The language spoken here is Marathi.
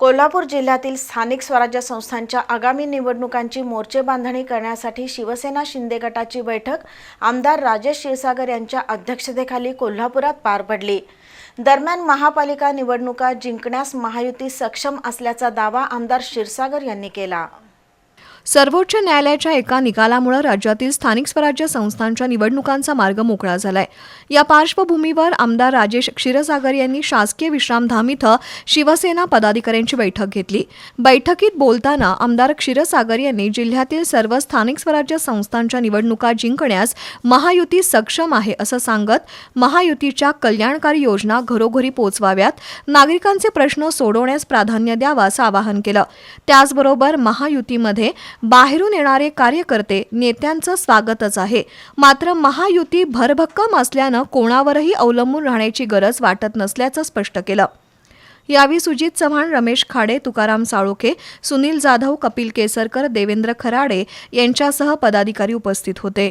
कोल्हापूर जिल्ह्यातील स्थानिक स्वराज्य संस्थांच्या आगामी निवडणुकांची मोर्चे बांधणी करण्यासाठी शिवसेना शिंदे गटाची बैठक आमदार राजेश क्षीरसागर यांच्या अध्यक्षतेखाली कोल्हापुरात पार पडली. दरम्यान महापालिका निवडणुका जिंकण्यास महायुती सक्षम असल्याचा दावा आमदार क्षीरसागर यांनी केला. सर्वोच्च न्यायालयाच्या एका निकालामुळे राज्यातील स्थानिक स्वराज्य संस्थांच्या निवडणुकांचा मार्ग मोकळा झालाय. या पार्श्वभूमीवर आमदार राजेश क्षीरसागर यांनी शासकीय विश्रामधाम इथं शिवसेना पदाधिकाऱ्यांची बैठक घेतली. बैठकीत बोलताना आमदार क्षीरसागर यांनी जिल्ह्यातील सर्व स्थानिक स्वराज्य संस्थांच्या निवडणुका जिंकण्यास महायुती सक्षम आहे असं सांगत महायुतीच्या कल्याणकारी योजना घरोघरी पोचवाव्यात नागरिकांचे प्रश्न सोडवण्यास प्राधान्य द्यावं असं आवाहन केलं. त्याचबरोबर महायुतीमध्ये बाहेरून येणारे कार्यकर्ते नेत्यांचं स्वागतच आहे. मात्र महायुती भरभक्कम असल्यानं कोणावरही अवलंबून राहण्याची गरज वाटत नसल्याचं स्पष्ट केलं. यावेळी सुजित चव्हाण रमेश खाडे तुकाराम साळोखे सुनील जाधव कपिल केसरकर देवेंद्र खराडे यांच्यासह पदाधिकारी उपस्थित होते.